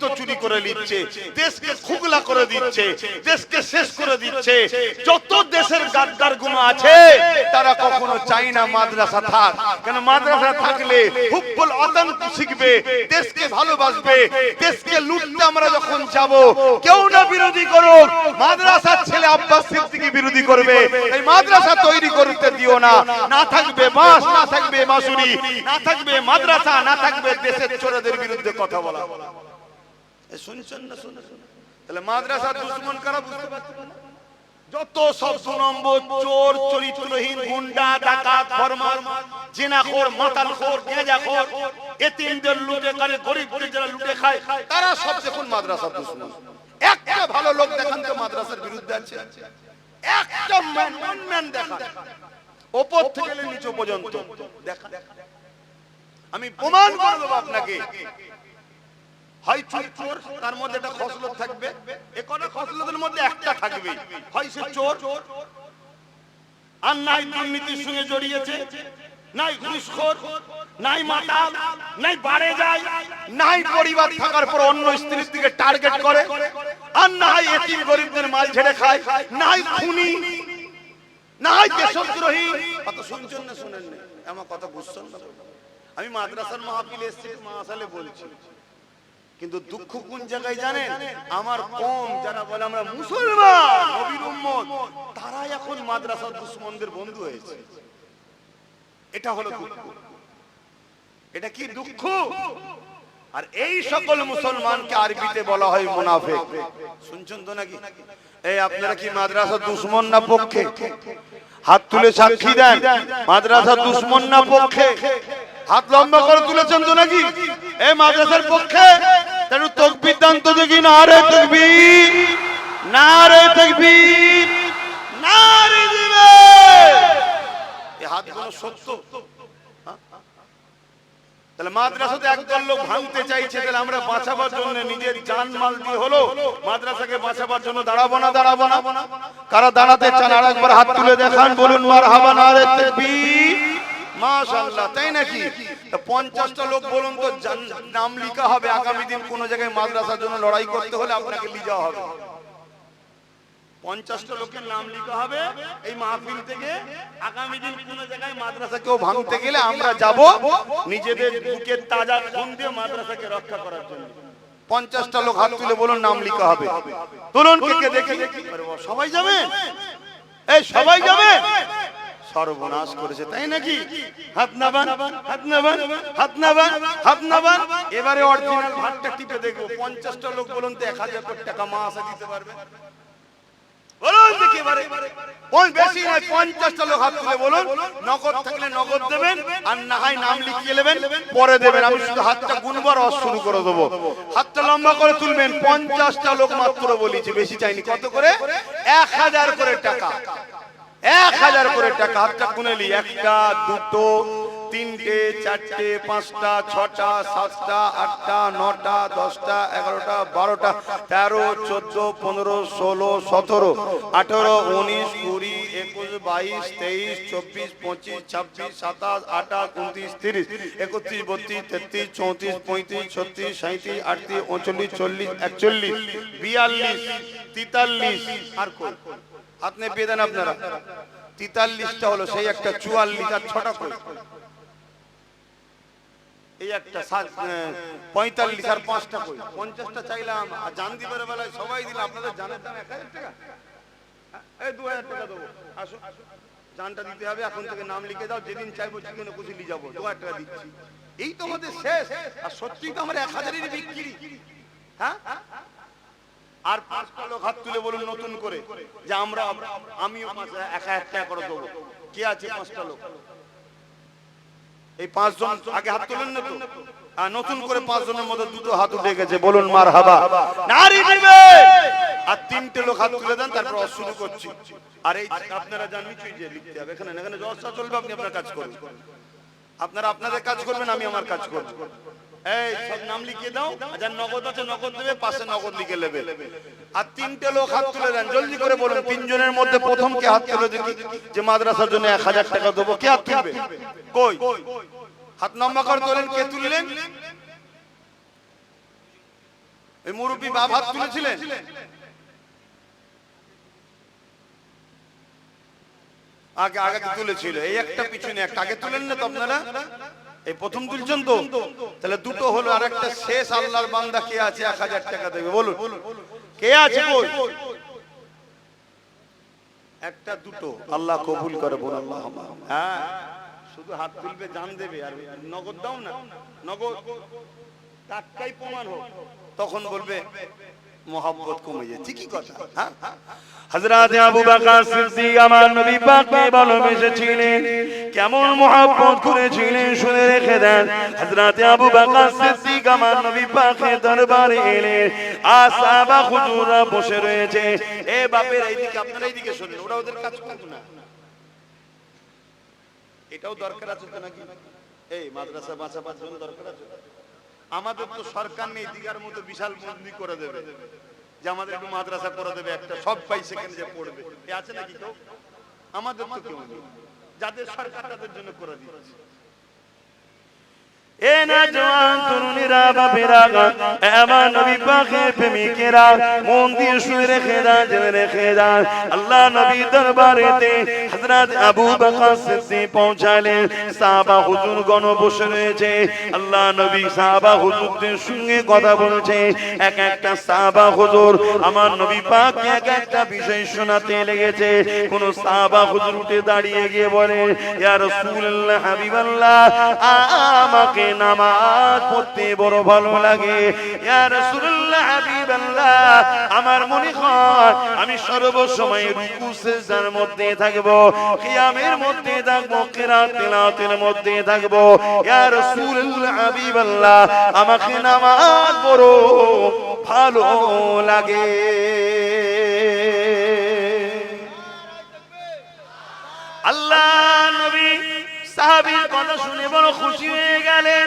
গর্ত চুরি করে নিচ্ছে, দেশকে খুগলা করে দিচ্ছে, দেশকে শেষ করে দিচ্ছে। যত দেশের গাদ্দারগুলো আছে, তারা কখনো চাই না মাদ্রাসা থাক। কেন মাদ্রাসা থাকলে হুব্বুল আতঙ্ক শিখবে, দেশকে ভালোবাসবে, দেশকে লুটতে আমরা যখন যাব, কেউ না বিরোধী করুক, মাদ্রাসার ছেলে আব্বাস সিদ্দিকী বিরোধী করবে। এই মাদ্রাসা তৈরি করতে দিও না। না থাকবে বাস, না থাকবে মাসুরি, না থাকবে মাদ্রাসা, না থাকবে দেশের চোরদের বিরুদ্ধে কথা বলা। শুনছেন না শুনে তাহলে মাদ্রাসার দুশ্মন কারা বুঝতে পারছেন? যত সব নম্বর চোর চরিত্রহীন গুন্ডা ডাকাত ফরমার জিনাখোর মাতালখোর গেঁজাখোর এতিমদের লুটে করে গরিবদের যারা লুটে খায় তারা সব দেখুন মাদ্রাসার দুশ্মন। একটা ভালো লোক দেখান তো মাদ্রাসার বিরুদ্ধে আছে। একটা ম্যান ম্যান দেখান। ওপর থেকে নিচে পর্যন্ত দেখান। আমি প্রমাণ করে দেবো আপনাকে। হয় চোর চোর, তার মধ্যে একটা খসলত থাকবে। এ কটা খসলতের মধ্যে একটা থাকবে হয় সে চোর, আর নাই দুর্নীতির সঙ্গে জড়িয়েছে, নাই ঘুষখোর, নাই মাতাল, নাই বাড়ে যায়, নাই পরিবার থাকার পর অন্য স্ত্রীর দিকে টার্গেট করে, আর না এতিম গরিবদের মাল ছেড়ে খায়, নাই খুনি, নাই দেশদ্রোহী। কত শুনছেন না শুনেন আমার কথা বুঝছেন আমি মাদ্রাসার মাহফিলে এসেছি বলছি। কিন্তু দুঃখ কোন জায়গায় জানেন? আমার কম যারা বলে আমরা মুসলমান। নবীর উম্মত। তারা এখন মাদ্রাসার দুশ্মনদের বন্ধু হয়েছে। এটা হলো দুঃখ। এটা কি দুঃখ? আর এই সকল মুসলমানকে আরবিতে বলা হয় মুনাফিক। শুনছেন তো নাকি? এই আপনারা কি মাদ্রাসা দুশ্মন না পক্ষে? হাত তুলে সাক্ষী দেন। মাদ্রাসা দুশ্মন না পক্ষে? হাত লম্বা করে তুলেছেন তো নাকি? এই মাদ্রাসার পক্ষে? তাহলে তকবির দান তো দেখি না রে তকবির না রে তকবির না রে দিবে এই হাতগুলো সত্য। হ্যাঁ? তাহলে মাদ্রাসাতে একদল লোক ভাঙতে চাইছে আমরা বাঁচাবার জন্য নিজের মাল দিয়ে হলো বাঁচাবার জন্য কারা দাঁড়াতে চান আর একবার হাত তুলে দেখান, বলুন মার হাবা না রে মাশাআল্লাহ, তাই নাকি? পঞ্চাশটা লোক বলুন তো নাম লিখা হবে আগামী দিন কোন জায়গায় মাদ্রাসার জন্য লড়াই করতে হলে আপনাকে নিয়ে যাওয়া হবে। পঞ্চাশটা লোকের নাম লিখা হবে এই মাহফিল থেকে। আগামী দিন কোন জায়গায় মাদ্রাসা কেউ ভাঙতে গেলে আমরা যাব নিজেদের বুকের তাজা খুন দিয়ে মাদ্রাসাকে রক্ষা করার জন্য। পঞ্চাশটা লোক হাত তুলে বলুন, নাম লিখা হবে। তুলুন, কে দেখি। সবাই যাবে এই সবাই যাবে সর্বনাশ করেছে, তাই নাকি? এবারে অরিজিনাল ভাতটা টিপে দেখব। পঞ্চাশটা লোক বলুন তো, এক হাজার কোটি টাকা মাসে দিতে পারবে? পঞ্চাশটা লোক আমি শুধু হাতটা গুনবার রস শুরু করে দেবো। হাতটা লম্বা করে তুলবেন, পঞ্চাশটা লোক মাত্র বলেছি, বেশি চাইনি। কত করে? এক হাজার করে টাকা। এক হাজার করে টাকা, হাতটা গুনেলি একটা, দুটো, তিনটে, চারটে, পাঁচটা, ছটা, সাতটা, আটটা, নটা, দশটা, এগারোটা, বারোটা, তেরো, চোদ্দ, পনেরো, ষোলো, সতেরো, আঠেরো, উনিশ, কুড়ি, একুশ, বাইশ, তেইশ, চব্বিশ, পঁচিশ, ছাব্বিশ, সাতাশ, আঠাশ, উনত্রিশ, তিরিশ, একত্রিশ, বত্রিশ, তেত্রিশ, চৌত্রিশ, পঁয়ত্রিশ, ছত্রিশ সাঁত্রিশ আটত্রিশ, উনচল্লিশ, চল্লিশ, একচল্লিশ, বিয়াল্লিশ, তেতাল্লিশ, আর আপনি বেদেন আপনারা। তেতাল্লিশটা হলো সেই একটা চুয়াল্লিশ আর ছটা কই এই একটা পঁয়তাল্লিশ আর পাঁচটা কই পঞ্চাশটা চাইলাম, আর জান দিবার বেলায় সবাই দিলাম আপনাদের জানের দাম এক হাজার টাকা। এই দু হাজার টাকা দেবো। আসো। জানটা দিতে হবে, এখন থেকে নাম লিখে দাও, যেদিন চাইব চিকেন খুশি নিয়ে যাব। দু হাজার টাকা দিচ্ছি। এই তো আমাদের শেষ। আর সত্যি তো আমার এক হাজারেরই বিক্রি। হ্যাঁ? আর পাঁচটা লোক হাত তুলে বলুন নতুন করে যে আমরা, আমিও এক টাকা করে দেবো। কে আছে পাঁচটা লোক? এই পাঁচজন আগে হাত তোলেন না তো? নতুন করে পাঁচজনের মধ্যে দুটো হাত উঠে গেছে, বলুন মার হাবা নারী দিবে আর তিনটে লোক হাত তুলে দেন, তারপর শুরু করছি। আর এই আপনারা জান নিচুই যে লিখতে হবে এখানে এখানে জলসা চলবে, আপনি আপনার কাজ করুন। আপনারা আপনাদের কাজ করবেন, আমি আমার কাজ করব। এই, সব নাম লিখিয়ে দাও যার নগদ আছে নগদ দেবে, পাশে নগদ লিখে নেবে। আর তিনটে লোক হাত তুলে দেন, জলদি করে বলুন, তিনজনের মধ্যে প্রথম কে হাত তুলে দেখি যে মাদ্রাসার জন্য এক হাজার টাকা দেবো, কে হাত তুলবে? কই? হাত লম্বা করে তোলেন, কে তুললেন? ওই মুরব্বী বাপ হাত তুলেছিলেন? আগে আগে তুলেছিল, এই একটা পিছনে একটা, আগে তুলেন না তো আপনারা? এই প্রথম তুলছেন তো। তাহলে দুটো হলো আর একটা শেষ আল্লাহর বান্দা কে আছে এক হাজার টাকা দেবে বলুন। কে আছে কই একটা দুটো। আল্লাহ কবুল করে বল আল্লাহ হ্যাঁ। শুধু হাত তুলবে জান দেবে আর নগদ দাও না। নগদ। টাটকাই প্রমাণ হোক। তখন বলবে মোহাম্মত কমে যায় ঠিকই কথা? হ্যাঁ? হযরত আবু বকর সিদ্দিক আমার নবী পাককে ভালোবেসেছিলেন কেমন মোহাব্বত করেছিলেন, শুনে রেখে দেন। হযরত আবু বকর সিদ্দিক আমার নবী পাকের দরবারে এলেন আর সাহাবা হুজুররা বসে রয়েছে। এ বাপের এইদিকে, আপনারা এইদিকে শুনুন, ওরা ওদের কাজ করবে না। এটাও দরকার আছে তো নাকি? এই মাদ্রাসা বাঁচাবার জন্য দরকার আছে? আমাদের তো সরকার নেই দিঘার মতো বিশাল মন্দির করে দেবে। যে আমাদের একটু মাদ্রাসা করে দেবে, একটা সব পাই সেখানে যে পড়বে। আছে নাকি তো আমাদের তো কেউ নেই। যাদের সরকার তাদের জন্য করে দিচ্ছে। জওয়ান তরুণীরা বাপেরা নবী পাকের প্রেমিকেরা, মন দিয়ে শুনে রেখে জেনে রেখে আল্লাহ নবী আবু বকর সিদ্দিক সাহাবা বসে রয়েছে। আল্লাহ নবী সাহাবা হুজুরদের সঙ্গে কথা এক একটা সাহাবা হুজুর আমার নবী পাককে এক একটা বিষয় শোনাতে লেগেছে। কোন সাহাবা হুজুর উঠে দাঁড়িয়ে গিয়ে বলে, ইয়া রাসূলুল্লাহ হাবিবাল্লাহ আমাকে নামাজ পড়তে বড় ভালো লাগে। আমার মনে হয় আমি সর্ব সময় রুকু সিজদার মধ্যে থাকব, কিয়ামের মধ্যে থাকব, কিরাত তিলাওয়াতের মধ্যে থাকব। ইয়া রাসূলুল্লাহ, হাবিবাল্লাহ, আমাকে নামাজ বড় ভালো লাগে। আল্লাহ সাহাবীর কথা শুনে বড় খুশি হয়ে গেলেন।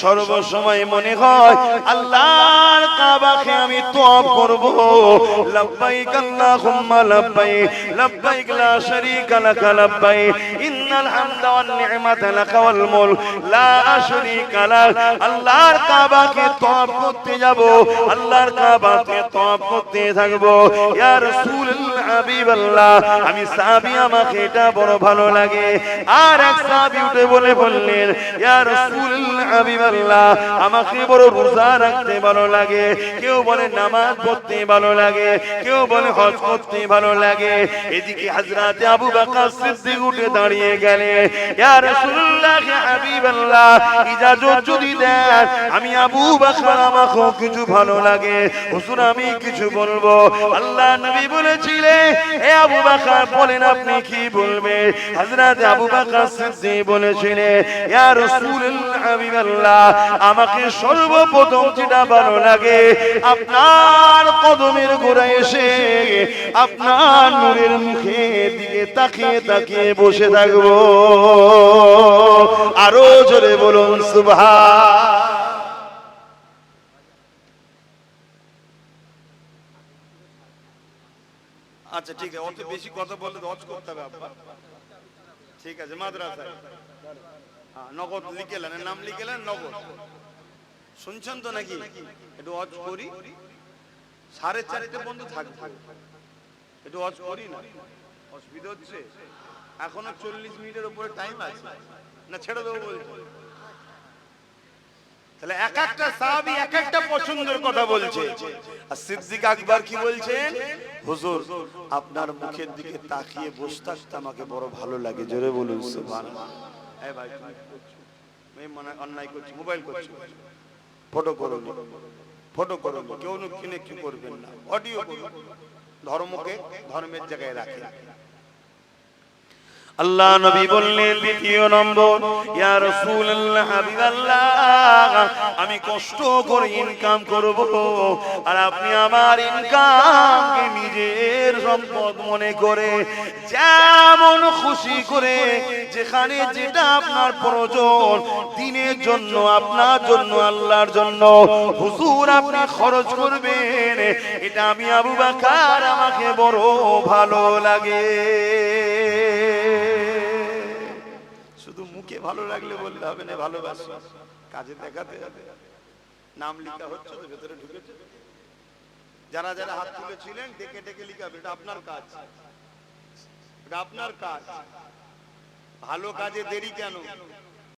সর্ব সময় মনে হয় আল্লাহর কাবাকে আমি তওয়াব করব। লাব্বাইক আল্লাহুম্মা লাব্বাইক লাব্বাইক লা শারীকা লাক লাব্বাইক ইন্নাল হামদা ওয়ান নি'মাতা লাক ওয়াল মুলক, লা শারীকা লাক আল্লাহর কাবাকে তওয়াব করতে যাব, আল্লাহর কাবাকে তওয়াব করতে থাকব। ইয়া রাসূলুল্লাহ আমি সাহাবী আমাকে এটা বড় ভালো লাগে। আর এক সাহাবী উঠে বলে বললেন, ইয়া রাসূলুল্লাহ আমাকে বড় রোজা রাখতে ভালো লাগে। কেউ বলে নামাজ পড়তে ভালো লাগে, কেউ বলে হজ করতে ভালো লাগে। এদিকে হযরত আবু বকর সিদ্দিক উঠে দাঁড়িয়ে গেলেন, ইয়া রাসূলুল্লাহ, হাবিবাল্লাহ, ইজাজত যদি দেন, আমি আবু বকর আমাকে কিছু ভালো লাগে। হুজুর, আমি কিছু বলব। আল্লাহ নবী বলেছিলেন আবু বলেন আপনি কি হযরত আবু সিদ্দিক বলেছিলেন, ইয়া রাসূলুল্লাহ হাবিবাল্লাহ আমাকে সর্বপ্রথম যেটা ভালো লাগে, আপনার কদমের গোড়ায় এসে আপনার নূরের মুখে দিকে তাকিয়ে তাকিয়ে বসে থাকব। আরও জোরে বলুন, সুবহান। আচ্ছা ঠিক আছে অত বেশি কথা বললে হজ করতে হবে আব্বা। ঠিক আছে মাদ্রাসায়। হ্যাঁ, নগদ লিখেলেন নাম লিখেলেন নগদ। শুনছেন তো নাকি? একটু হজ করি। সাড়ে চারটে বন্ধু থাকবে। একটু হজ করি না? অসুবিধা হচ্ছে? এখনও চল্লিশ মিনিটের উপরে টাইম আছে। না ছেড়ে দেবো বলছো। তাহলে এক একটা সাহাবি এক একটা পছন্দের কথা বলছে। আর সিদ্দিক আকবর কি বলছেন? হুজুর, আপনার মুখের দিকে তাকিয়ে বসে থাকতে আমাকে বড় ভালো লাগে। জোরে বলুন, সুবহানাল্লাহ। এই ভাই, তুমি মনে অন্যায় করছি, মোবাইল করছি। ফটো করুন ফটো করুন কেউ কিনে কি করবেন না। অডিও ধর্মকে ধর্মের জায়গায় রাখেন। আল্লাহ নবী বললেন, দ্বিতীয় নম্বর, ইয়া রাসূলুল্লাহ, হাবিবাল্লাহ, আমি কষ্ট করে ইনকাম করব, আর আপনি আমার ইনকামকে নিজের সম্পদ মনে করে যেমন খুশি করে যেখানে যেটা আপনার প্রয়োজন, দিনের জন্য, আপনার জন্য, আল্লাহর জন্য হুজুর আপনি খরচ করবেন। এটা আমি আবু বাকার আমাকে বড় ভালো লাগে। শুধু মুখে ভালো লাগলে বললে হবে না, ভালোবাসি। কাজে দেখাতে নাম লিখা হচ্ছে তো ভেতরে ঢুকেছে যারা যারা হাত তুলেছিলেন, ডেকে ডেকে লিখাবে। এটা আপনার কাজ। এটা আপনার কাজ। ভালো কাজে দেরি কেন?